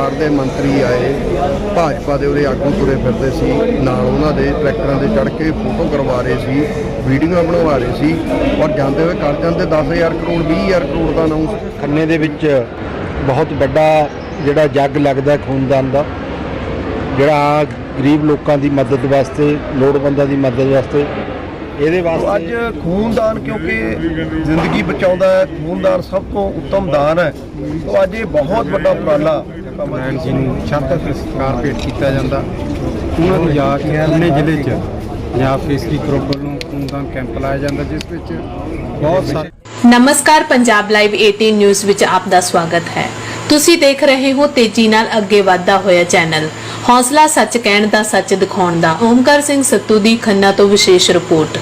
ਸਰਕਾਰ ਦੇ ਮੰਤਰੀ ਆਏ ਭਾਜਪਾ ਦੇ ਉਰੇ ਆਗੂ ਤੁਰੇ ਫਿਰਦੇ ਸੀ ਨਾਲ ਉਹਨਾਂ ਦੇ ਟਰੈਕਟਰਾਂ ਦੇ ਚੜ੍ਹ ਕੇ ਫੋਟੋ ਕਰਵਾ ਰਹੇ ਸੀ ਵੀਡੀਓ ਬਣਵਾ ਰਹੇ ਸੀ ਔਰ ਜਾਂਦੇ ਹੋਏ ਕਰ ਜਾਂਦੇ 10000 ਕਰੋੜ 20000 ਕਰੋੜ ਦਾ ਅਨਾਉਂਸ ਖੰਨੇ ਦੇ ਵਿੱਚ ਬਹੁਤ ਵੱਡਾ ਜਿਹੜਾ ਜੱਗ ਲੱਗਦਾ ਖੂਨਦਾਨ ਦਾ ਜਿਹੜਾ ਗਰੀਬ ਲੋਕਾਂ ਦੀ ਮਦਦ ਵਾਸਤੇ ਲੋੜਵੰਦਾਂ ਦੀ ਮਦਦ ਵਾਸਤੇ ਇਹਦੇ ਵਾਸਤੇ ਅੱਜ ਖੂਨਦਾਨ ਕਿਉਂਕਿ ਜ਼ਿੰਦਗੀ ਬਚਾਉਂਦਾ ਹੈ ਖੂਨਦਾਨ ਸਭ ਤੋਂ ਉੱਤਮ ਦਾਨ ਹੈ। ਤੋਂ ਅੱਜ ਇਹ ਬਹੁਤ ਵੱਡਾ ਉਪਰਾਲਾ ਨਾਰਾਇਣ ਜੀ ਨੂੰ ਛਾਤਰ ਸਤਿਕਾਰ ਭੇਟ ਕੀਤਾ ਜਾਂਦਾ। ਉਹਨਾਂ ਨੂੰ ਯਾਦ ਖੰਨੇ ਜ਼ਿਲ੍ਹੇ 'ਚ ਪੰਜਾਬ ਕੇਸਰੀ ਗਰੁੱਪ ਵੱਲੋਂ ਖੂਨਦਾਨ ਕੈਂਪ ਲਾਇਆ ਜਾਂਦਾ, ਜਿਸ ਵਿੱਚ ਬਹੁਤ ਸਾਰੇ ਨਮਸਕਾਰ, ਪੰਜਾਬ ਲਾਈਵ 18 ਨਿਊਜ਼ ਵਿੱਚ ਆਪ ਦਾ ਸਵਾਗਤ ਹੈ। ਤੁਸੀਂ ਦੇਖ ਰਹੇ ਹੋ ਤੇਜ਼ੀ ਨਾਲ ਅੱਗੇ ਵਧਦਾ ਹੋਇਆ ਚੈਨਲ। ਹੌਸਲਾ ਸੱਚ ਕਹਿਣ ਦਾ ਸੱਚ ਦਿਖਾਉਣ ਦਾ ਓਮਕਾਰ ਸਿੰਘ ਸੱਤੂ ਦੀ ਖੰਨਾ ਤੋਂ ਵਿਸ਼ੇਸ਼ ਰਿਪੋਰਟ।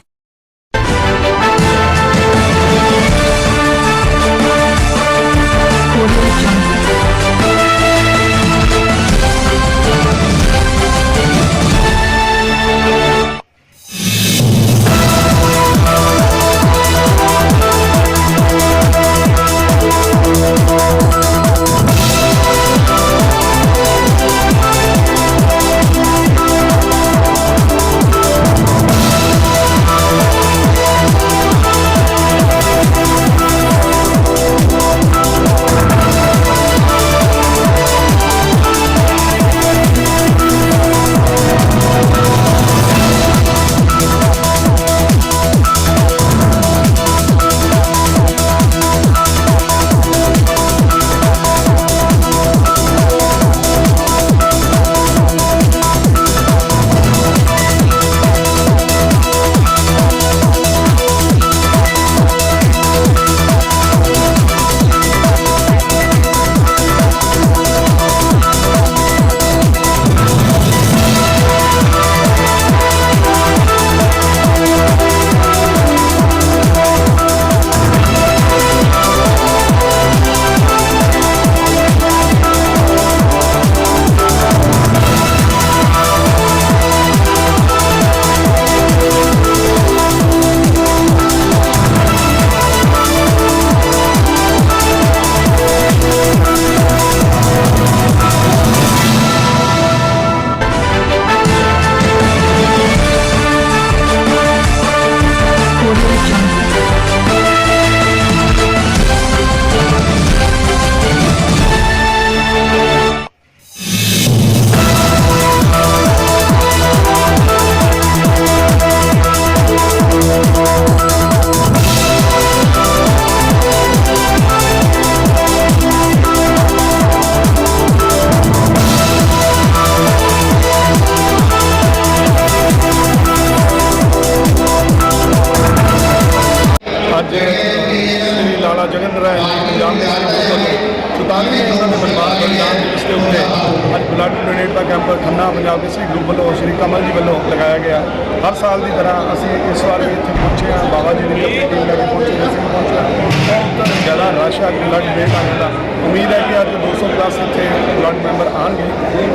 ਬਾਬਾ ਜੀ ਦੀ ਆਪਣੀ ਲੈ ਕੇ ਪਹੁੰਚੇ ਅਸੀਂ ਪਹੁੰਚੇ ਬਹੁਤ ਜ਼ਿਆਦਾ ਰਸ਼ ਹੈ ਬਲੱਡ ਡੋਨੇਟ ਆਉਣ ਦਾ। ਉਮੀਦ ਹੈ ਕਿ ਅੱਜ 200 ਪਲੱਸ ਇੱਥੇ ਬਲੱਡ ਮੈਂਬਰ ਆਣਗੇ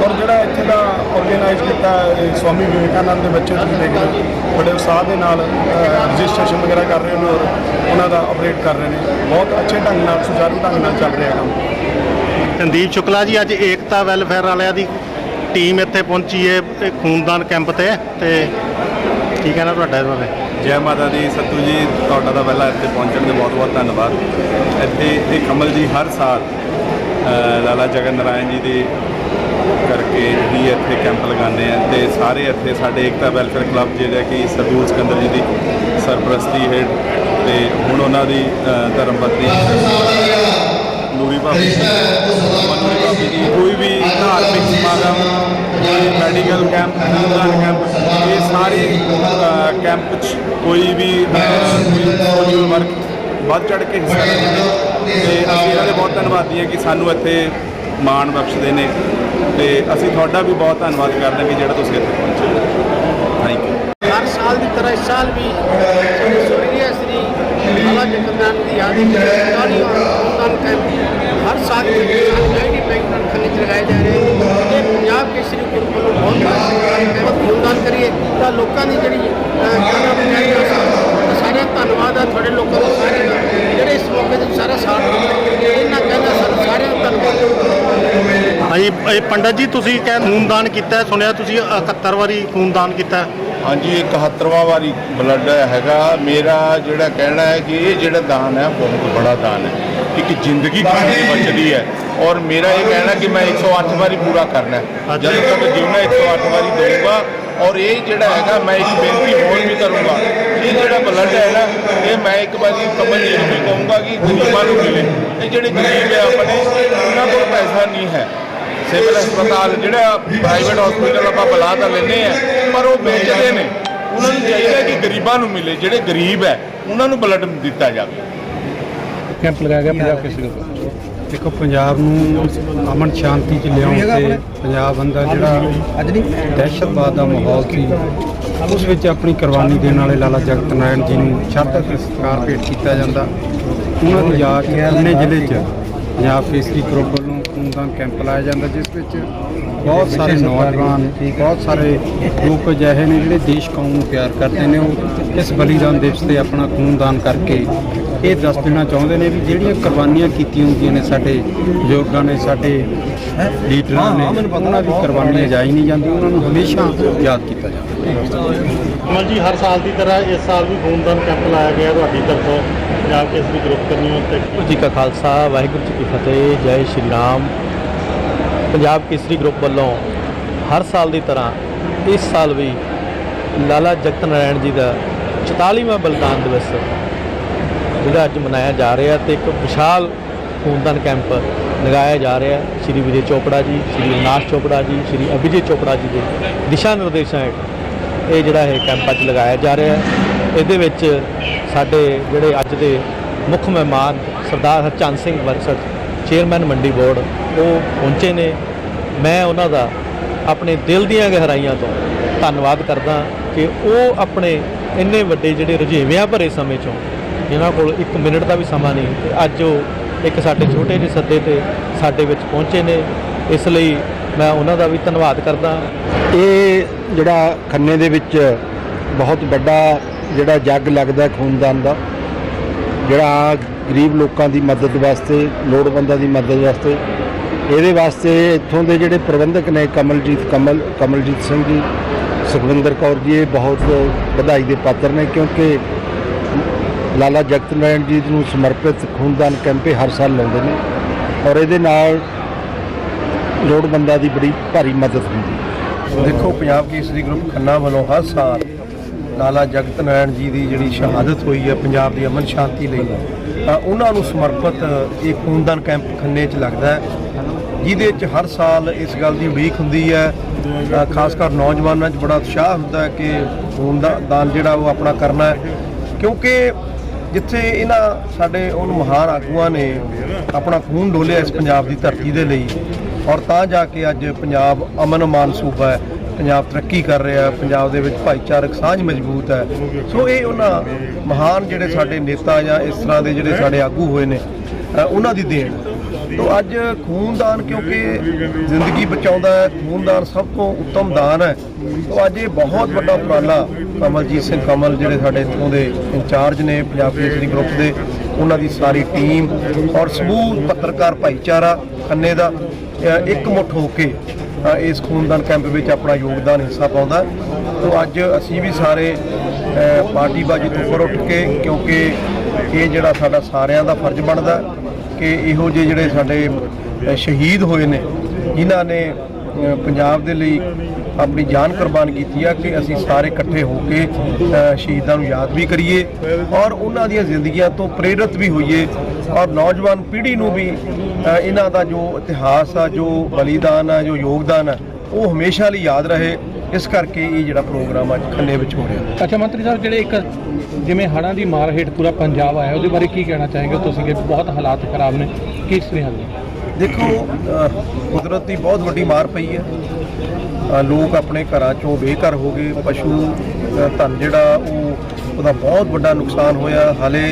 ਔਰ ਜਿਹੜਾ ਇੱਥੇ ਦਾ ਆਰਗੇਨਾਈਜ਼ ਕੀਤਾ ਸਵਾਮੀ ਵਿਵੇਕਾਨੰਦ ਦੇ ਬੱਚੇ ਤੁਸੀਂ ਦੇਖ ਰਹੇ ਬੜੇ ਉਤਸ਼ਾਹ ਦੇ ਨਾਲ ਰਜਿਸਟ੍ਰੇਸ਼ਨ ਵਗੈਰਾ ਕਰ ਰਹੇ ਨੇ ਔਰ ਉਹਨਾਂ ਦਾ ਆਪਰੇਟ ਕਰ ਰਹੇ ਨੇ। ਬਹੁਤ ਅੱਛੇ ਢੰਗ ਨਾਲ, ਸੁਚਾਰੂ ਢੰਗ ਨਾਲ ਚੱਲ ਰਿਹਾ ਕੰਮ। ਸੰਦੀਪ ਸ਼ੁਕਲਾ ਜੀ, ਅੱਜ ਏਕਤਾ ਵੈਲਫੇਅਰ ਵਾਲਿਆਂ ਦੀ ਟੀਮ ਇੱਥੇ ਪਹੁੰਚੀ ਹੈ, ਇਹ ਖੂਨਦਾਨ ਕੈਂਪ ਤੇ। ਤੇ ਕੀ ਕਹਿਣਾ ਤੁਹਾਡਾ ਇਸ ਬਾਰੇ? ਜੈ ਮਾਤਾ ਦੀ। ਸੱਤੂ ਜੀ ਤੁਹਾਡਾ ਤਾਂ ਪਹਿਲਾਂ ਇੱਥੇ ਪਹੁੰਚਣ ਦੇ ਬਹੁਤ ਬਹੁਤ ਧੰਨਵਾਦ। ਇੱਥੇ ਇਹ ਕਮਲ ਜੀ ਹਰ ਸਾਲ ਲਾਲਾ ਜਗਨ ਨਾਰਾਇਣ ਜੀ ਦੇ ਕਰਕੇ ਹੀ ਇੱਥੇ ਕੈਂਪ ਲਗਾਉਂਦੇ ਆ ਤੇ ਸਾਰੇ ਇੱਥੇ ਸਾਡੇ ਏਕਤਾ ਵੈਲਫੇਅਰ ਕਲੱਬ ਜਿਹੜਾ ਕਿ ਸਰਦੂਲ ਸਿਕੰਦਰ ਜੀ ਦੀ ਸਰਪ੍ਰਸਤੀ ਹੇਠ ਤੇ ਹੁਣ ਉਹਨਾਂ ਦੀ ਧਰਮ ਪਤਨੀ ਨੂਰੀ ਭਾਬੀ ਜੀ ਕੋਈ ਵੀ ਧਾਰਮਿਕ ਸਮਾਗਮ ਮੈਡੀਕਲ ਕੈਂਪ ਖੂਨਦਾਨ ਕੈਂਪ ਇਹ ਸਾਰੇ ਕੈਂਪ 'ਚ ਕੋਈ ਵੀ ਵਰਕ ਵੱਧ ਚੜ ਕੇ ਹਿੱਸਾ ਲੈਂਦੇ ਤੇ ਅਸੀਂ ਇਹਨਾਂ ਬਹੁਤ ਧੰਨਵਾਦੀ ਹਾਂ ਕਿ ਸਾਨੂੰ ਇੱਥੇ ਮਾਣ ਬਖਸ਼ਦੇ ਨੇ। ਤੇ ਅਸੀਂ ਤੁਹਾਡਾ ਵੀ ਬਹੁਤ ਧੰਨਵਾਦ ਕਰਦੇ ਹਾਂ ਕਿ ਜਿਹੜਾ ਤੁਸੀਂ ਇੱਥੇ ਪਹੁੰਚੇ। ਥੈਂਕ ਯੂ ਹਰ ਸਾਲ ਦੀ ਤਰ੍ਹਾਂ ਇਸ ਸਾਲ ਵੀ ਸੂਰਿਆ ਸ੍ਰੀ ਬਾਲਾ ਜਗਨਨਾਥ ਦੀ ਯਾਦ ਵਿੱਚ ਹਰ ਸਾਲ ਦੀ ਤਰ੍ਹਾਂ ਬੈਂਕ ਨਾਲ ਖਣਿਜ ਲਗਾਏ ਜਾ ਰਹੇ ਤਾਂ ਲੋਕਾਂ ਦੀ ਜਿਹੜੀ ਸਾਰਿਆਂ ਦਾ ਧੰਨਵਾਦ ਆ ਤੁਹਾਡੇ ਲੋਕਾਂ ਦਾ ਸਾਰਿਆਂ ਦਾ। ਜਿਹੜੇ ਇਸ ਮੌਕੇ ਤੇ ਸਾਰਾ ਸਾਥ ਦਿੱਤਾ ਇਹਨਾਂ ਕਹਿੰਦਾ ਸਾਨੂੰ ਸਾਰਿਆਂ ਦਾ ਧੰਨਵਾਦ। ਹਾਂਜੀ ਇਹ ਪੰਡਤ ਜੀ ਤੁਸੀਂ ਕਹਿ ਖੂਨਦਾਨ ਕੀਤਾ ਹੈ, ਸੁਣਿਆ ਤੁਸੀਂ 71 ਵਾਰੀ ਖੂਨਦਾਨ ਕੀਤਾ। ਹਾਂਜੀ ਇਹ 71ਵਾਂ ਵਾਰੀ ਬਲੱਡ ਹੈਗਾ। ਮੇਰਾ ਜਿਹੜਾ ਕਹਿਣਾ ਹੈ ਕਿ ਇਹ ਜਿਹੜਾ ਦਾਨ ਹੈ ਬਹੁਤ ਬੜਾ ਦਾਨ ਹੈ। ਇੱਕ ਜ਼ਿੰਦਗੀ ਬਚਦੀ ਹੈ। ਔਰ ਮੇਰਾ ਇਹ ਕਹਿਣਾ ਕਿ ਮੈਂ 108 ਵਾਰੀ ਪੂਰਾ ਕਰਨਾ ਹੈ। ਜਦੋਂ ਤੱਕ ਜਿਉਣਾ 108 ਵਾਰੀ ਦਊਂਗਾ ਔਰ ਇਹ ਜਿਹੜਾ ਹੈਗਾ, ਮੈਂ ਇੱਕ ਬੇਨਤੀ ਹੋਰ ਵੀ ਕਰੂੰਗਾ। ਇਹ ਜਿਹੜਾ ਬਲੱਡ ਹੈ ਨਾ, ਇਹ ਮੈਂ ਇੱਕ ਵਾਰੀ ਕਮਲ ਜੀ ਨੂੰ ਵੀ ਕਹੂੰਗਾ ਕਿ ਗਰੀਬਾਂ ਨੂੰ ਮਿਲੇ। ਇਹ ਜਿਹੜੇ ਗਰੀਬ ਹੈ ਆਪਣੇ, ਉਹਨਾਂ ਕੋਲ ਪੈਸਾ ਨਹੀਂ ਹੈ। ਸਿਵਲ ਹਸਪਤਾਲ ਜਿਹੜਾ ਪ੍ਰਾਈਵੇਟ ਹਸਪੀਟਲ ਆਪਾਂ ਬੁਲਾ ਤਾਂ ਲੈਂਦੇ ਆ, ਪਰ ਉਹ ਵੇਚਦੇ ਨੇ। ਉਹਨਾਂ ਨੂੰ ਚਾਹੀਦਾ ਕਿ ਗਰੀਬਾਂ ਨੂੰ ਮਿਲੇ, ਜਿਹੜੇ ਗਰੀਬ ਹੈ, ਉਹਨਾਂ ਨੂੰ ਬਲੱਡ ਦਿੱਤਾ ਜਾਵੇ। ਕੈਂਪ ਲਗਾਇਆ ਗਿਆ ਪੰਜਾਬ ਕੇਸਰੀ ਗਰੁੱਪ ਦੇਖੋ, ਪੰਜਾਬ ਨੂੰ ਅਮਨ ਸ਼ਾਂਤੀ ਚ ਲਿਆਉਣ ਤੇ ਪੰਜਾਬ ਅੰਦਰ ਜਿਹੜਾ ਦਹਿਸ਼ਤਵਾਦ ਦਾ ਮਾਹੌਲ ਸੀ, ਉਸ ਵਿੱਚ ਆਪਣੀ ਕੁਰਬਾਨੀ ਦੇਣ ਵਾਲੇ ਲਾਲਾ ਜਗਤ ਨਾਰਾਇਣ ਜੀ ਨੂੰ ਸ਼ਰਧਾ ਤੇ ਸਤਿਕਾਰ ਭੇਟ ਕੀਤਾ ਜਾਂਦਾ। ਉਹਨਾਂ ਦੀ ਯਾਦ 'ਚ ਆਪਣੇ ਜ਼ਿਲ੍ਹੇ 'ਚ ਪੰਜਾਬ ਕੇਸਰੀ ਗਰੁੱਪ ਵੱਲੋਂ ਖੂਨਦਾਨ ਕੈਂਪ ਲਾਇਆ ਜਾਂਦਾ, ਜਿਸ ਵਿੱਚ ਬਹੁਤ ਸਾਰੇ ਨੌਜਵਾਨ, ਬਹੁਤ ਸਾਰੇ ਲੋਕ ਅਜਿਹੇ ਨੇ ਜਿਹੜੇ ਦੇਸ਼ ਕੌਮ ਨੂੰ ਪਿਆਰ ਕਰਦੇ ਨੇ, ਉਹ ਇਸ ਬਲੀਦਾਨ ਦਿਵਸ ਤੇ ਆਪਣਾ ਖੂਨਦਾਨ ਕਰਕੇ ਇਹ ਦੱਸ ਦੇਣਾ ਚਾਹੁੰਦੇ ਨੇ ਵੀ ਜਿਹੜੀਆਂ ਕੁਰਬਾਨੀਆਂ ਕੀਤੀਆਂ ਹੁੰਦੀਆਂ ਨੇ ਸਾਡੇ ਬਜ਼ੁਰਗਾਂ ਨੇ ਸਾਡੇ ਲੀਡਰਾਂ ਨੇ ਉਹਨਾਂ ਦੀ ਕੁਰਬਾਨੀਆਂ ਜਾਈ ਨਹੀਂ ਜਾਂਦੀ ਉਹਨਾਂ ਨੂੰ ਹਮੇਸ਼ਾ ਯਾਦ ਕੀਤਾ ਜਾਂਦਾ। ਕਮਲ ਜੀ ਹਰ ਸਾਲ ਦੀ ਤਰ੍ਹਾਂ ਇਸ ਸਾਲ ਵੀ ਖੂਨਦਾਨ ਕੈਂਪ ਲਾਇਆ ਗਿਆ ਤੁਹਾਡੀ ਤਰਫੋਂ ਪੰਜਾਬ ਕੇਸਰੀ ਗਰੁੱਪ ਕਰਨੀ ਤੇ ਵਾਹਿਗੁਰੂ ਜੀ ਕਾ ਖਾਲਸਾ ਵਾਹਿਗੁਰੂ ਜੀ ਕੀ ਫਤਿਹ ਜੈ ਸ਼੍ਰੀ ਰਾਮ। ਪੰਜਾਬ ਕੇਸਰੀ ਗਰੁੱਪ ਵੱਲੋਂ ਹਰ ਸਾਲ ਦੀ ਤਰ੍ਹਾਂ ਇਸ ਸਾਲ ਵੀ ਲਾਲਾ ਜਗਤ ਨਾਰਾਇਣ ਜੀ ਦਾ 44ਵਾਂ ਬਲੀਦਾਨ ਦਿਵਸ ਜਿਹੜਾ ਅੱਜ ਮਨਾਇਆ ਜਾ ਰਿਹਾ ਤੇ ਇੱਕ ਵਿਸ਼ਾਲ ਖੂਨਦਾਨ ਕੈਂਪ ਲਗਾਇਆ ਜਾ ਰਿਹਾ। ਸ਼੍ਰੀ ਵਿਜੇ ਚੋਪੜਾ ਜੀ, ਸ਼੍ਰੀ ਅਵਿਨਾਸ਼ ਚੋਪੜਾ ਜੀ, ਸ਼੍ਰੀ ਅਭਿਜੇ ਚੋਪੜਾ ਜੀ ਦੇ ਦਿਸ਼ਾ ਨਿਰਦੇਸ਼ਾਂ ਹੇਠ ਇਹ ਜਿਹੜਾ ਇਹ ਕੈਂਪ ਅੱਜ ਲਗਾਇਆ ਜਾ ਰਿਹਾ। ਇਹਦੇ ਵਿੱਚ ਸਾਡੇ ਜਿਹੜੇ ਅੱਜ ਦੇ ਮੁੱਖ ਮਹਿਮਾਨ ਸਰਦਾਰ ਹਰਚੰਦ ਸਿੰਘ ਵਰਸੜ, ਚੇਅਰਮੈਨ ਮੰਡੀ ਬੋਰਡ, ਉਹ ਪਹੁੰਚੇ ਨੇ। ਮੈਂ ਉਹਨਾਂ ਦਾ ਆਪਣੇ ਦਿਲ ਦੀਆਂ ਗਹਿਰਾਈਆਂ ਤੋਂ ਧੰਨਵਾਦ ਕਰਦਾ ਕਿ ਉਹ ਆਪਣੇ ਇੰਨੇ ਵੱਡੇ ਜਿਹੜੇ ਰੁਝੇਵਿਆਂ ਭਰੇ ਸਮੇਂ ਚੋਂ ਜਿਨ੍ਹਾਂ ਕੋਲ 1 ਮਿੰਟ ਦਾ ਵੀ ਸਮਾਂ ਨਹੀਂ ਤੇ ਅੱਜ ਉਹ ਇੱਕ ਸਾਡੇ ਛੋਟੇ ਜਿਹੇ ਸੱਦੇ ਤੇ ਸਾਡੇ ਵਿੱਚ ਪਹੁੰਚੇ ਨੇ। ਇਸ ਲਈ ਮੈਂ ਉਹਨਾਂ ਦਾ ਵੀ ਧੰਨਵਾਦ ਕਰਦਾ ਇਹ ਜਿਹੜਾ ਖੰਨੇ ਦੇ ਵਿੱਚ ਬਹੁਤ ਵੱਡਾ ਜਿਹੜਾ ਜੱਗ ਲੱਗਦਾ ਖੂਨਦਾਨ ਦਾ, ਜਿਹੜਾ ਗਰੀਬ ਲੋਕਾਂ ਦੀ ਮਦਦ ਵਾਸਤੇ, ਲੋੜਵੰਦਾਂ ਦੀ ਮਦਦ ਵਾਸਤੇ, ਇਹਦੇ ਵਾਸਤੇ ਇੱਥੋਂ ਦੇ ਜਿਹੜੇ ਪ੍ਰਬੰਧਕ ਨੇ ਕਮਲਜੀਤ ਕਮਲ, ਕਮਲਜੀਤ ਸਿੰਘ ਜੀ, ਸੁਖਵਿੰਦਰ ਕੌਰ ਜੀ, ਇਹ ਬਹੁਤ ਵਧਾਈ ਦੇ ਪਾਤਰ ਨੇ ਕਿਉਂਕਿ ਲਾਲਾ ਜਗਤ ਨਾਰਾਇਣ ਜੀ ਨੂੰ ਸਮਰਪਿਤ ਖੂਨਦਾਨ ਕੈਂਪ ਹਰ ਸਾਲ ਲਾਉਂਦੇ ਨੇ ਔਰ ਇਹਦੇ ਨਾਲ ਲੋੜਵੰਦਾਂ ਦੀ ਬੜੀ ਭਾਰੀ ਮਦਦ ਹੁੰਦੀ ਦੇਖੋ, ਪੰਜਾਬ ਕੇਸਰੀ ਗਰੁੱਪ ਖੰਨਾ ਵੱਲੋਂ ਹਰ ਸਾਲ ਲਾਲਾ ਜਗਤ ਨਾਰਾਇਣ ਜੀ ਦੀ ਜਿਹੜੀ ਸ਼ਹਾਦਤ ਹੋਈ ਹੈ, ਪੰਜਾਬ ਦੀ ਅਮਨ ਸ਼ਾਂਤੀ ਲਈ, ਤਾਂ ਉਹਨਾਂ ਨੂੰ ਸਮਰਪਿਤ ਇਹ ਖੂਨਦਾਨ ਕੈਂਪ ਖੰਨੇ 'ਚ ਲੱਗਦਾ ਹੈ, ਜਿਹਦੇ 'ਚ ਹਰ ਸਾਲ ਇਸ ਗੱਲ ਦੀ ਉਡੀਕ ਹੁੰਦੀ ਹੈ ਖਾਸ ਕਰ ਨੌਜਵਾਨਾਂ 'ਚ ਬੜਾ ਉਤਸ਼ਾਹ ਹੁੰਦਾ ਹੈ ਕਿ ਖੂਨਦਾਨ ਦਾਨ ਜਿਹੜਾ ਉਹ ਆਪਣਾ ਕਰਨਾ ਹੈ, ਕਿਉਂਕਿ ਜਿੱਥੇ ਇਹਨਾਂ ਸਾਡੇ ਉਹ ਮਹਾਨ ਆਗੂਆਂ ਨੇ ਆਪਣਾ ਖੂਨ ਡੋਲਿਆ ਇਸ ਪੰਜਾਬ ਦੀ ਧਰਤੀ ਦੇ ਲਈ ਔਰ ਤਾਂ ਜਾ ਕੇ ਅੱਜ ਪੰਜਾਬ ਅਮਨ ਮਾਨ ਸੂਬਾ ਹੈ, ਪੰਜਾਬ ਤਰੱਕੀ ਕਰ ਰਿਹਾ ਪੰਜਾਬ ਦੇ ਵਿੱਚ ਭਾਈਚਾਰਕ ਸਾਂਝ ਮਜ਼ਬੂਤ ਹੈ। ਸੋ ਇਹ ਉਹਨਾਂ ਮਹਾਨ ਜਿਹੜੇ ਸਾਡੇ ਨੇਤਾ ਜਾਂ ਇਸ ਤਰ੍ਹਾਂ ਦੇ ਜਿਹੜੇ ਸਾਡੇ ਆਗੂ ਹੋਏ ਨੇ ਉਹਨਾਂ ਦੀ ਦੇਣ। ਤੋ ਅੱਜ ਖੂਨਦਾਨ ਕਿਉਂਕਿ ਜ਼ਿੰਦਗੀ ਬਚਾਉਂਦਾ ਹੈ ਖੂਨਦਾਨ ਸਭ ਤੋਂ ਉੱਤਮ ਦਾਨ ਹੈ ਤੋ ਅੱਜ ਇਹ ਬਹੁਤ ਵੱਡਾ ਉਪਰਾਲਾ ਕਮਲਜੀਤ ਸਿੰਘ ਕਮਲ ਜਿਹੜੇ ਸਾਡੇ ਇੱਥੋਂ ਦੇ ਇੰਚਾਰਜ ਨੇ ਪੰਜਾਬ ਕੇਸਰੀ ਗਰੁੱਪ ਦੇ ਉਹਨਾਂ ਦੀ ਸਾਰੀ ਟੀਮ ਔਰ ਸਮੂਹ ਪੱਤਰਕਾਰ ਭਾਈਚਾਰਾ ਖੰਨੇ ਦਾ ਇੱਕ ਮੁੱਠ ਹੋ ਕੇ ਇਸ ਖੂਨਦਾਨ ਕੈਂਪ ਵਿੱਚ ਆਪਣਾ ਯੋਗਦਾਨ ਹਿੱਸਾ ਪਾਉਂਦਾ ਹੈ। ਤੋ ਅੱਜ ਅਸੀਂ ਵੀ ਸਾਰੇ ਅ, ਪਾਰਟੀਬਾਜ਼ੀ ਤੋਂ ਉੱਪਰ ਉੱਠ ਕੇ ਕਿਉਂਕਿ ਇਹ ਜਿਹੜਾ ਸਾਡਾ ਸਾਰਿਆਂ ਦਾ ਫਰਜ਼ ਬਣਦਾ ਕਿ ਇਹੋ ਜਿਹੇ ਜਿਹੜੇ ਸਾਡੇ ਸ਼ਹੀਦ ਹੋਏ ਨੇ, ਜਿਨ੍ਹਾਂ ਨੇ ਪੰਜਾਬ ਦੇ ਲਈ ਆਪਣੀ ਜਾਨ ਕੁਰਬਾਨ ਕੀਤੀ ਆ ਕਿ ਅਸੀਂ ਸਾਰੇ ਇਕੱਠੇ ਹੋ ਕੇ ਸ਼ਹੀਦਾਂ ਨੂੰ ਯਾਦ ਵੀ ਕਰੀਏ ਔਰ ਉਹਨਾਂ ਦੀਆਂ ਜ਼ਿੰਦਗੀਆਂ ਤੋਂ ਪ੍ਰੇਰਿਤ ਵੀ ਹੋਈਏ ਔਰ ਨੌਜਵਾਨ ਪੀੜ੍ਹੀ ਨੂੰ ਵੀ ਇਹਨਾਂ ਦਾ ਜੋ ਇਤਿਹਾਸ ਆ, ਜੋ ਬਲੀਦਾਨ ਆ, ਜੋ ਯੋਗਦਾਨ ਆ, ਉਹ ਹਮੇਸ਼ਾ ਲਈ ਯਾਦ ਰਹੇ। ਇਸ ਕਰਕੇ ਇਹ ਜਿਹੜਾ ਪ੍ਰੋਗਰਾਮ ਅੱਜ ਖੰਨੇ ਵਿੱਚ ਹੋ ਰਿਹਾ। ਅੱਛਾ, ਮੰਤਰੀ ਸਾਹਿਬ, ਜਿਹੜੇ ਇੱਕ ਜਿਵੇਂ ਹੜ੍ਹਾਂ ਦੀ ਮਾਰ ਹੇਠ ਪੂਰਾ ਪੰਜਾਬ ਆਇਆ, ਉਹਦੇ ਬਾਰੇ ਕੀ ਕਹਿਣਾ ਚਾहेंगे ਤੁਸੀਂ ਕਿ ਬਹੁਤ ਹਾਲਾਤ ਖਰਾਬ ਨੇ, ਕੀ ਸੁਨੇਹਾ ਦਿਓ ਦੇਖੋ ਕੁਦਰਤ ਦੀ ਬਹੁਤ ਵੱਡੀ ਮਾਰ ਪਈ ਹੈ। ਲੋਕ ਆਪਣੇ ਘਰਾਂ ਚੋਂ ਬੇਘਰ ਹੋ ਗਏ, ਪਸ਼ੂ ਧਨ ਜਿਹੜਾ ਉਹ, ਉਹਦਾ ਬਹੁਤ ਵੱਡਾ ਨੁਕਸਾਨ ਹੋਇਆ। ਹਾਲੇ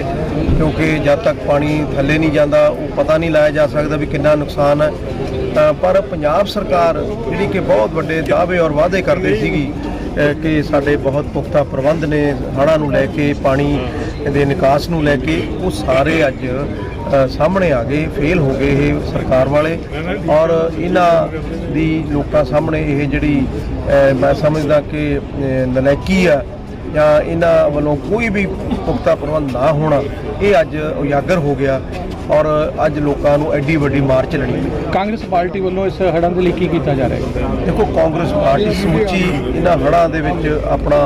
ਕਿਉਂਕਿ ਜਦ ਤੱਕ ਪਾਣੀ ਥੱਲੇ ਨਹੀਂ ਜਾਂਦਾ, ਉਹ ਪਤਾ ਨਹੀਂ ਲਾਇਆ ਜਾ ਸਕਦਾ ਵੀ ਕਿੰਨਾ ਨੁਕਸਾਨ ਹੈ। ਪਰ ਪੰਜਾਬ ਸਰਕਾਰ, ਜਿਹੜੀ ਕਿ ਬਹੁਤ ਵੱਡੇ ਦਾਅਵੇ ਔਰ ਵਾਅਦੇ ਕਰਦੇ ਸੀਗੀ ਕਿ ਸਾਡੇ ਬਹੁਤ ਪੁਖਤਾ ਪ੍ਰਬੰਧ ਨੇ ਹੜ੍ਹਾਂ ਨੂੰ ਲੈ ਕੇ, ਪਾਣੀ ਦੇ ਨਿਕਾਸ ਨੂੰ ਲੈ ਕੇ, ਉਹ ਸਾਰੇ ਅੱਜ ਸਾਹਮਣੇ ਆ ਗਏ ਫੇਲ ਹੋ ਗਏ ਇਹ ਸਰਕਾਰ ਵਾਲੇ। ਔਰ ਇਹਨਾਂ ਦੀ ਲੋਕਾਂ ਸਾਹਮਣੇ ਇਹ ਜਿਹੜੀ ਮੈਂ ਸਮਝਦਾ ਕਿ ਨਲੈਕੀ ਆ, ਜਾਂ ਇਹਨਾਂ ਵੱਲੋਂ ਕੋਈ ਵੀ ਪੁਖਤਾ ਪ੍ਰਬੰਧ ਨਾ ਹੋਣਾ, ਇਹ ਅੱਜ ਉਜਾਗਰ ਹੋ ਗਿਆ। ਔਰ ਅੱਜ ਲੋਕਾਂ ਨੂੰ ਐਡੀ ਵੱਡੀ ਮਾਰ ਝੱਲਣੀ ਪਈ ਕਾਂਗਰਸ ਪਾਰਟੀ ਵੱਲੋਂ ਇਸ ਹੜ੍ਹਾਂ ਦੇ ਲਈ ਕੀ ਕੀਤਾ ਜਾ ਰਿਹਾ ਹੈ? ਦੇਖੋ ਕਾਂਗਰਸ ਪਾਰਟੀ ਸਮੁੱਚੀ ਇਹਨਾਂ ਹੜ੍ਹਾਂ ਦੇ ਵਿੱਚ ਆਪਣਾ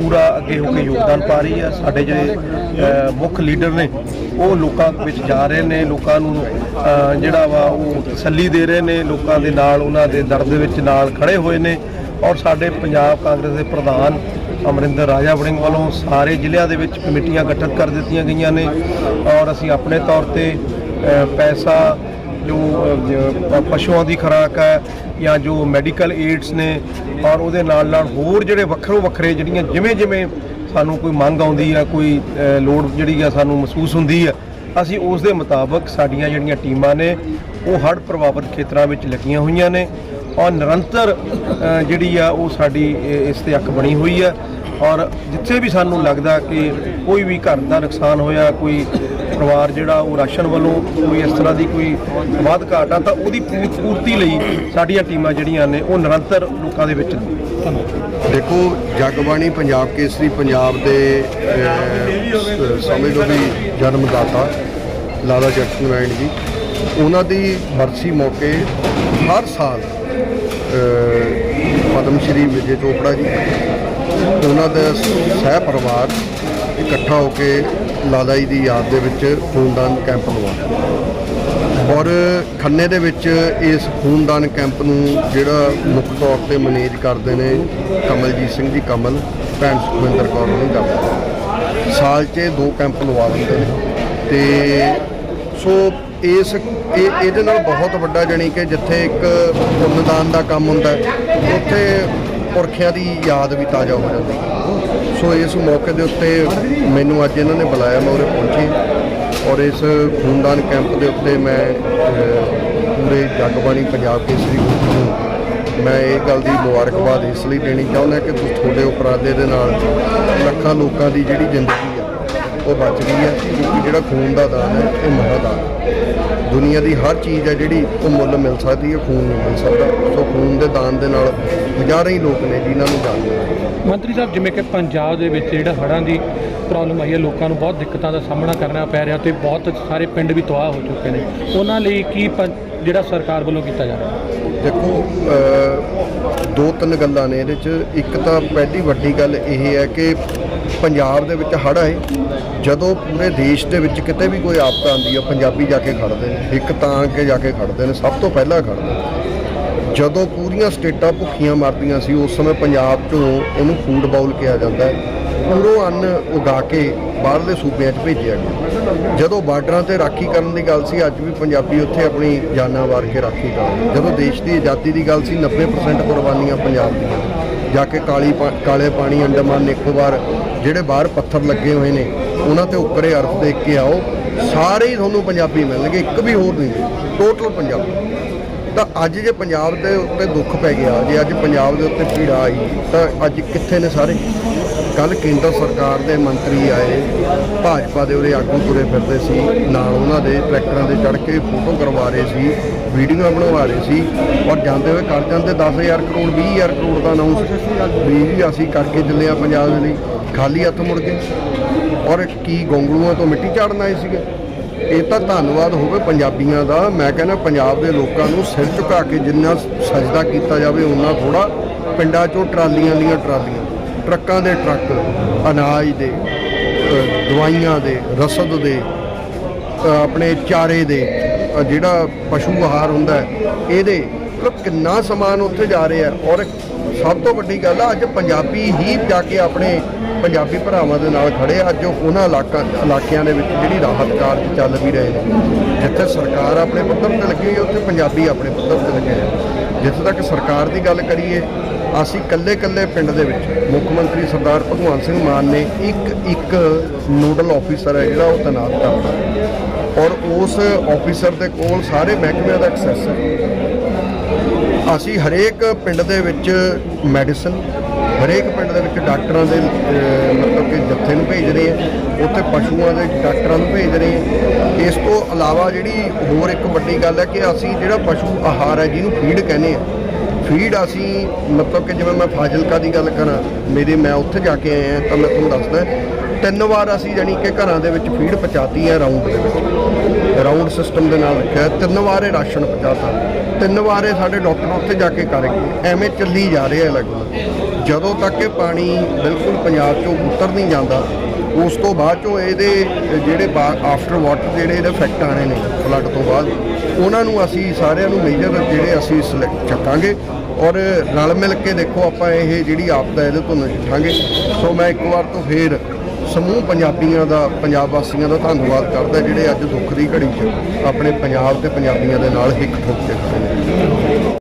ਪੂਰਾ ਅੱਗੇ ਹੋ ਕੇ ਯੋਗਦਾਨ ਪਾ ਰਹੀ ਹੈ। ਸਾਡੇ ਜਿਹੜੇ ਮੁੱਖ ਲੀਡਰ ਨੇ ਉਹ ਲੋਕਾਂ ਵਿੱਚ ਜਾ ਰਹੇ ਨੇ ਲੋਕਾਂ ਨੂੰ ਜਿਹੜਾ ਵਾ ਉਹ ਤਸੱਲੀ ਦੇ ਰਹੇ ਨੇ ਲੋਕਾਂ ਦੇ ਨਾਲ ਉਹਨਾਂ ਦੇ ਦਰਦ ਦੇ ਵਿੱਚ ਨਾਲ ਖੜੇ ਹੋਏ ਨੇ। ਔਰ ਸਾਡੇ ਪੰਜਾਬ ਕਾਂਗਰਸ ਦੇ ਪ੍ਰਧਾਨ ਅਮਰਿੰਦਰ ਰਾਜਾ ਵੜਿੰਗ ਵੱਲੋਂ ਸਾਰੇ ਜ਼ਿਲ੍ਹਿਆਂ ਦੇ ਵਿੱਚ ਕਮੇਟੀਆਂ ਗਠਿਤ ਕਰ ਦਿੱਤੀਆਂ ਗਈਆਂ ਨੇ ਔਰ ਅਸੀਂ ਆਪਣੇ ਤੌਰ ਤੇ ਪੈਸਾ ਜੋ ਪਸ਼ੂਆਂ ਦੀ ਖੁਰਾਕ ਹੈ ਜਾਂ ਜੋ ਮੈਡੀਕਲ ਏਡਸ ਨੇ ਔਰ ਉਹਦੇ ਨਾਲ ਨਾਲ ਹੋਰ ਜਿਹੜੇ ਵੱਖਰੋ ਵੱਖਰੇ ਜਿਹੜੀਆਂ ਜਿਵੇਂ ਜਿਵੇਂ ਸਾਨੂੰ ਕੋਈ ਮੰਗ ਆਉਂਦੀ ਆ, ਕੋਈ ਲੋੜ ਜਿਹੜੀ ਆ ਸਾਨੂੰ ਮਹਿਸੂਸ ਹੁੰਦੀ ਆ, ਅਸੀਂ ਉਸ ਦੇ ਮੁਤਾਬਕ ਸਾਡੀਆਂ ਜਿਹੜੀਆਂ ਟੀਮਾਂ ਨੇ ਉਹ ਹੜ੍ਹ ਪ੍ਰਭਾਵਿਤ ਖੇਤਰਾਂ ਵਿੱਚ ਲੱਗੀਆਂ ਹੋਈਆਂ ਨੇ ਔਰ ਨਿਰੰਤਰ ਜਿਹੜੀ ਆ ਉਹ ਸਾਡੀ ਇਸ ਤੇ ਅੱਖ ਬਣੀ ਹੋਈ ਆ। ਔਰ ਜਿੱਥੇ ਵੀ ਸਾਨੂੰ ਲੱਗਦਾ ਕਿ ਕੋਈ ਵੀ ਘਰ ਦਾ ਨੁਕਸਾਨ ਹੋਇਆ ਕੋਈ ਪਰਿਵਾਰ ਜਿਹੜਾ ਉਹ ਰਾਸ਼ਨ ਵੱਲੋਂ ਕੋਈ ਇਸ ਤਰ੍ਹਾਂ ਦੀ ਕੋਈ ਵਾਧ ਘਾਟ ਆ ਤਾਂ ਉਹਦੀ ਪੂਰ- ਪੂਰਤੀ ਲਈ ਸਾਡੀਆਂ ਟੀਮਾਂ ਜਿਹੜੀਆਂ ਨੇ ਉਹ ਨਿਰੰਤਰ ਲੋਕਾਂ ਦੇ ਵਿੱਚ ਨੇ। ਦੇਖੋ ਜਗਬਾਣੀ ਪੰਜਾਬ ਕੇਸਰੀ ਪੰਜਾਬ ਦੇ ਅਹ, ਸ- ਵੀ ਜਨਮਦਾਤਾ ਲਾਲਾ ਜਗਤ ਨਾਰਾਇਣ ਜੀ। ਉਹਨਾਂ ਦੀ ਬਰਸੀ ਮੌਕੇ ਹਰ ਸਾਲ ਪਦਮ ਸ਼੍ਰੀ ਵਿਜੇ ਚੋਪੜਾ ਜੀ। ਉਹਨਾਂ ਦਾ ਸਹਿ ਪਰਿਵਾਰ ਇਕੱਠਾ ਹੋ ਕੇ ਲਾਲਾ ਜੀ ਦੀ ਯਾਦ ਦੇ ਵਿੱਚ ਖੂਨਦਾਨ ਕੈਂਪ ਲਵਾਉਂਦੇ ਔਰ ਖੰਨੇ ਦੇ ਵਿੱਚ ਇਸ ਖੂਨਦਾਨ ਕੈਂਪ ਨੂੰ ਜਿਹੜਾ ਮੁੱਖ ਤੌਰ ਤੇ ਮੈਨੇਜ ਕਰਦੇ ਨੇ ਕਮਲਜੀਤ ਸਿੰਘ ਜੀ, ਕਮਲ, ਭੈਣ ਸੁਖਵਿੰਦਰ ਕੌਰ ਨੂੰ ਕਰਦੇ ਸਾਲ 'ਚ ਇਹ ਦੋ ਕੈਂਪ ਲਵਾ ਦਿੰਦੇ ਨੇ। ਤੇ ਸੋ ਇਸ ਇਹ ਇਹਦੇ ਨਾਲ ਬਹੁਤ ਵੱਡਾ ਜਾਣੀ ਕਿ ਜਿੱਥੇ ਇੱਕ ਪੁੰਨਦਾਨ ਦਾ ਕੰਮ ਹੁੰਦਾ ਹੈ, ਉੱਥੇ ਪੁਰਖਿਆਂ ਦੀ ਯਾਦ ਵੀ ਤਾਜ਼ਾ ਹੋ ਜਾਂਦੀ ਹੈ। ਸੋ ਇਸ ਮੌਕੇ ਦੇ ਉੱਤੇ ਮੈਨੂੰ ਅੱਜ ਇਹਨਾਂ ਨੇ ਬੁਲਾਇਆ ਮੈਂ ਉਰੇ ਪਹੁੰਚੀ ਔਰ ਇਸ ਖੂਨਦਾਨ ਕੈਂਪ ਦੇ ਉੱਤੇ ਮੈਂ ਅਹ, ਪੂਰੇ ਜਗਬਾਣੀ ਪੰਜਾਬ ਕੇਸਰੀ ਗਰੁੱਪ ਨੂੰ ਮੈਂ ਇਹ ਗੱਲ ਦੀ ਮੁਬਾਰਕਬਾਦ ਇਸ ਲਈ ਦੇਣੀ ਚਾਹੁੰਦਾ ਕਿ ਤੁ- ਤੁਹਾਡੇ ਉਪਰਾਲੇ ਦੇ ਨਾਲ ਲੱਖਾਂ ਲੋਕਾਂ ਦੀ ਜਿਹੜੀ ਜ਼ਿੰਦਗੀ ਆ ਉਹ ਬਚ ਗਈ ਹੈ ਕਿਉਂਕਿ ਜਿਹੜਾ ਖੂਨ ਦਾ ਦਾਨ ਹੈ ਇਹ ਮਹਾਦਾਨ ਹੈ। ਦੁਨੀਆ ਦੀ ਹਰ ਚੀਜ਼ ਹੈ ਜਿਹੜੀ ਉਹ ਮੁੱਲ ਮਿਲ ਸਕਦੀ ਹੈ, ਖੂਨ ਨਹੀਂ ਮਿਲ ਸਕਦਾ। ਸੋ ਖੂਨ ਦੇ ਦਾਨ ਦੇ ਨਾਲ ਹਜ਼ਾਰਾਂ ਹੀ ਲੋਕ ਨੇ ਜਿਨ੍ਹਾਂ ਨੂੰ ਜਾਣਦੇ ਹਾਂ ਮੰਤਰੀ ਸਾਹਿਬ, ਜਿਵੇਂ ਕਿ ਪੰਜਾਬ ਦੇ ਵਿੱਚ ਜਿਹੜਾ ਹੜ੍ਹਾਂ ਦੀ ਪ੍ਰੋਬਲਮ ਆਈ ਹੈ, ਲੋਕਾਂ ਨੂੰ ਬਹੁਤ ਦਿੱਕਤਾਂ ਦਾ ਸਾਹਮਣਾ ਕਰਨਾ ਪੈ ਰਿਹਾ ਤੇ ਬਹੁਤ ਸਾਰੇ ਪਿੰਡ ਵੀ ਤਬਾਹ ਹੋ ਚੁੱਕੇ ਨੇ। ਉਹਨਾਂ ਲਈ ਕੀ ਪੰ- ਜਿਹੜਾ ਸਰਕਾਰ ਵੱਲੋਂ ਕੀਤਾ ਜਾ ਰਿਹਾ? ਦੇਖੋ ਦੋ ਤਿੰਨ ਗੱਲਾਂ ਨੇ ਇਹਦੇ 'ਚ। ਇੱਕ ਤਾਂ ਪਹਿਲੀ ਵੱਡੀ ਗੱਲ ਇਹ ਹੈ ਕਿ ਪੰਜਾਬ ਦੇ ਵਿੱਚ ਹੜ੍ਹ ਆਏ। ਜਦੋਂ ਪੂਰੇ ਦੇਸ਼ ਦੇ ਵਿੱਚ ਕਿਤੇ ਵੀ ਕੋਈ ਆਪਦਾ ਆਉਂਦੀ ਹੈ ਪੰਜਾਬੀ ਜਾ ਕੇ ਖੜਦੇ ਨੇ। ਇੱਕ ਤਾਂ ਕੇ ਜਾ ਕੇ ਖੜਦੇ ਨੇ, ਸਭ ਤੋਂ ਪਹਿਲਾਂ ਖੜਦੇ ਨੇ। ਜਦੋਂ ਪੂਰੀਆਂ ਸਟੇਟਾਂ ਭੁੱਖੀਆਂ ਮਰਦੀਆਂ ਸੀ, ਉਸ ਸਮੇਂ ਪੰਜਾਬ 'ਚੋਂ ਇਹਨੂੰ ਫੂਡ ਬਾਉਲ ਕਿਹਾ ਜਾਂਦਾ ਹੈ। ਪੂਰੋ ਅੰਨ ਉਗਾ ਕੇ ਬਾਹਰਲੇ ਸੂਬਿਆਂ 'ਚ ਭੇਜਿਆ ਗਿਆ। ਜਦੋਂ ਬਾਰਡਰਾਂ ਤੇ ਰਾਖੀ ਕਰਨ ਦੀ ਗੱਲ ਸੀ, ਅੱਜ ਵੀ ਪੰਜਾਬੀ ਉੱਥੇ ਆਪਣੀ ਜਾਨਾਂ ਵਾਰ ਕੇ ਰਾਖੀ ਕਰ ਜਦੋਂ ਦੇਸ਼ ਦੀ ਆਜ਼ਾਦੀ ਦੀ ਗੱਲ ਸੀ 90% ਕੁਰਬਾਨੀਆਂ ਪੰਜਾਬ ਦੀਆਂ ਜਾ ਕੇ ਕਾਲੀ ਪਾ- ਕਾਲੇ ਪਾਣੀ ਅੰਡਮਾਨ ਨਿਕੋਬਾਰ ਜਿਹੜੇ ਬਾਹਰ ਪੱਥਰ ਲੱਗੇ ਹੋਏ ਨੇ, ਉਹਨਾਂ ਤੇ ਉੱਪਰੇ ਅਰਥ ਦੇਖ ਕੇ ਆਓ, ਸਾਰੇ ਹੀ ਤੁਹਾਨੂੰ ਪੰਜਾਬੀ ਮਿਲਣਗੇ, ਇੱਕ ਵੀ ਹੋਰ ਨਹੀਂ। ਟੋਟਲ ਪੰਜਾਬੀ। ਤਾਂ ਅੱਜ ਜੇ ਪੰਜਾਬ ਦੇ ਉੱਤੇ ਦੁੱਖ ਪੈ ਗਿਆ, ਜੇ ਅੱਜ ਪੰਜਾਬ ਦੇ ਉੱਤੇ ਪੀੜਾ ਆਈ, ਤਾਂ ਅੱਜ ਕਿੱਥੇ ਨੇ ਸਾਰੇ? ਕੱਲ ਕੇਂਦਰ ਸਰਕਾਰ ਦੇ ਮੰਤਰੀ ਆਏ, ਭਾਜਪਾ ਦੇ ਉਹਦੇ ਆਗੂ ਤੁਰੇ ਫਿਰਦੇ ਸੀ, ਨਾਲ ਉਹਨਾਂ ਦੇ ਟਰੈਕਟਰਾਂ ਦੇ ਚੜ੍ਹ ਕੇ ਫੋਟੋ ਕਰਵਾ ਰਹੇ ਸੀ, ਵੀਡੀਓ ਬਣਵਾ ਰਹੇ ਸੀ, ਔਰ ਜਾਂਦੇ ਹੋਏ ਕਰ ਜਾਂਦੇ 10000 ਕਰੋੜ 20000 ਕਰੋੜ ਦਾ ਅਨਾਉਂਸ ਵੀ ਵੀ ਅਸੀਂ ਕਰਕੇ ਚੱਲੇ ਆ ਪੰਜਾਬ ਦੇ ਲਈ, ਖਾਲੀ ਹੱਥ ਮੁੜ ਗਏ ਔਰ ਕੀ ਗੋਂਗਲੂਆਂ ਤੋਂ ਮਿੱਟੀ ਝਾੜਨ ਆਏ ਸੀਗੇ? ਇਹ ਤਾਂ ਧੰਨਵਾਦ ਹੋਵੇ ਪੰਜਾਬੀਆਂ ਦਾ। ਮੈਂ ਕਹਿੰਦਾ ਪੰਜਾਬ ਦੇ ਲੋਕਾਂ ਨੂੰ ਸਿਰ ਝੁਕਾ ਕੇ ਜਿੰਨਾ ਸਜਦਾ ਕੀਤਾ ਜਾਵੇ ਉਨਾ ਥੋੜਾ ਪਿੰਡਾਂ 'ਚੋਂ ਟਰਾਲੀਆਂ ਦੀਆਂ ਟਰਾਲੀਆਂ, ਟਰੱਕਾਂ ਦੇ ਟਰੱਕ, ਅਨਾਜ ਦੇ ਦਵਾਈਆਂ ਦੇ, ਰਸਦ ਦੇ ਆਪਣੇ ਚਾਰੇ ਦੇ ਜਿਹੜਾ ਪਸ਼ੂ ਆਹਾਰ ਹੁੰਦਾ ਇਹਦੇ ਮਤਲਬ ਕਿੰਨਾ ਸਮਾਨ ਉੱਥੇ ਜਾ ਰਿਹਾ ਔਰ ਸਭ ਤੋਂ ਵੱਡੀ ਗੱਲ ਆ, ਅੱਜ ਪੰਜਾਬੀ ਹੀ ਜਾ ਕੇ ਆਪਣੇ ਪੰਜਾਬੀ ਭਰਾਵਾਂ ਦੇ ਨਾਲ ਖੜੇ ਅੱਜ ਉਹਨਾਂ ਇਲਾਕਾ ਇਲਾਕਿਆਂ ਦੇ ਵਿੱਚ ਜਿਹੜੀ ਰਾਹਤ ਕਾਰਜ ਚੱਲ ਵੀ ਰਹੇ ਨੇ। ਜਿੱਥੇ ਸਰਕਾਰ ਆਪਣੇ ਪੱਧਰ ਤੇ ਲੱਗੀ ਹੋਈ ਹੈ ਉੱਥੇ ਪੰਜਾਬੀ ਆਪਣੇ ਪੱਧਰ ਤੇ ਲੱਗੇ ਹੋਏ ਜਿੱਥੇ ਤੱਕ ਸਰਕਾਰ ਦੀ ਗੱਲ ਕਰੀਏ, ਅਸੀਂ ਕੱਲੇ-ਕੱਲੇ ਪਿੰਡ ਦੇ ਵਿੱਚ ਮੁੱਖ ਮੰਤਰੀ ਸਰਦਾਰ ਭਗਵੰਤ ਸਿੰਘ ਮਾਨ ਨੇ ਇੱਕ ਇੱਕ ਨੋਡਲ ਆਫੀਸਰ ਹੈ ਜਿਹੜਾ ਉਹ ਤੈਨਾਤ ਕਰਦਾ। ਔਰ ਉਸ ਆਫੀਸਰ ਦੇ ਕੋਲ ਸਾਰੇ ਮਹਿਕਮਿਆਂ ਦਾ ਐਕਸੈਸ ਹੈ। ਅਸੀਂ ਹਰੇਕ ਪਿੰਡ ਦੇ ਵਿੱਚ ਮੈਡੀਸਨ, ਹਰੇਕ ਪਿੰਡ ਦੇ ਵਿੱਚ ਡਾਕਟਰਾਂ ਦੇ ਮਤਲਬ ਕਿ ਜੱਥੇ ਨੂੰ ਭੇਜ ਰਹੇ ਆ ਉੱਥੇ ਪਸ਼ੂਆਂ ਦੇ ਡਾਕਟਰਾਂ ਨੂੰ ਭੇਜ ਰਹੇ ਆ ਇਸ ਤੋਂ ਇਲਾਵਾ ਜਿਹੜੀ ਹੋਰ ਇੱਕ ਵੱਡੀ ਗੱਲ ਹੈ ਕਿ ਅਸੀਂ ਜਿਹੜਾ ਪਸ਼ੂ ਆਹਾਰ ਹੈ ਜਿਹਨੂੰ ਫੀਡ ਕਹਿੰਦੇ ਆ ਫੀਡ ਅਸੀਂ ਮਤਲਬ ਕਿ ਜਿਵੇਂ ਮੈਂ ਫਾਜ਼ਿਲਕਾ ਦੀ ਗੱਲ ਕਰਾਂ, ਮੇਰੇ ਮੈਂ ਉੱਥੇ ਜਾ ਕੇ ਆਇਆ ਤਾਂ ਮੈਂ ਤੁਹਾਨੂੰ ਦੱਸਦਾ, ਤਿੰਨ ਵਾਰ ਅਸੀਂ ਜਾਣੀ ਕਿ ਘਰਾਂ ਦੇ ਵਿੱਚ ਫੀਡ ਪਹੁੰਚਾਤੀ ਹੈ ਰਾਉਂਡ ਦੇ ਵਿੱਚ। ਰਾਉਂਡ ਸਿਸਟਮ ਦੇ ਨਾਲ ਰੱਖਿਆ ਤਿੰਨ ਵਾਰ ਇਹ ਰਾਸ਼ਨ ਪਹੁੰਚਾਤਾ ਤਿੰਨ ਵਾਰ ਇਹ ਸਾਡੇ ਡਾਕਟਰ ਉੱਥੇ ਜਾ ਕੇ ਕਰ ਗਏ ਐਵੇਂ ਚੱਲੀ ਜਾ ਰਿਹਾ ਲਗਭਗ। ਜਦੋਂ ਤੱਕ ਇਹ ਪਾਣੀ ਬਿਲਕੁਲ ਪੰਜਾਬ ਚੋਂ ਉਤਰ ਨਹੀਂ ਜਾਂਦਾ, ਉਸ ਤੋਂ ਬਾਅਦ ਚੋਂ ਇਹਦੇ ਜਿਹੜੇ ਆਫਟਰ ਵਾਟਰ ਜਿਹੜੇ ਇਹਦੇ ਇਫੈਕਟ ਆਣੇ ਨੇ ਫਲੱਡ ਤੋਂ ਬਾਅਦ, ਉਹਨਾਂ ਨੂੰ ਅਸੀਂ ਸਾਰਿਆਂ ਨੂੰ ਮੇਜਰ ਜਿਹੜੇ ਅਸੀਂ select ਚੱਕਾਂਗੇ ਔਰ ਰਲ ਮਿਲ ਕੇ ਦੇਖੋ ਆਪਾਂ ਇਹ ਜਿਹੜੀ ਆਪਦਾ ਇਹਦੇ ਤੋਂ ਨਜਿੱਠਾਂਗੇ। ਸੋ ਮੈਂ ਇੱਕ ਵਾਰ ਤੋਂ ਫੇਰ ਸਮੂਹ ਪੰਜਾਬੀਆਂ ਦਾ, ਪੰਜਾਬ ਵਾਸੀਆਂ ਦਾ ਧੰਨਵਾਦ ਕਰਦਾ ਜਿਹੜੇ ਅੱਜ ਦੁੱਖ ਦੀ ਘੜੀ 'ਚ ਆਪਣੇ ਪੰਜਾਬ ਤੇ ਪੰਜਾਬੀਆਂ ਦੇ ਨਾਲ ਇੱਕ ਠੋਕ ਕੇ ਖੜੇ ਨੇ।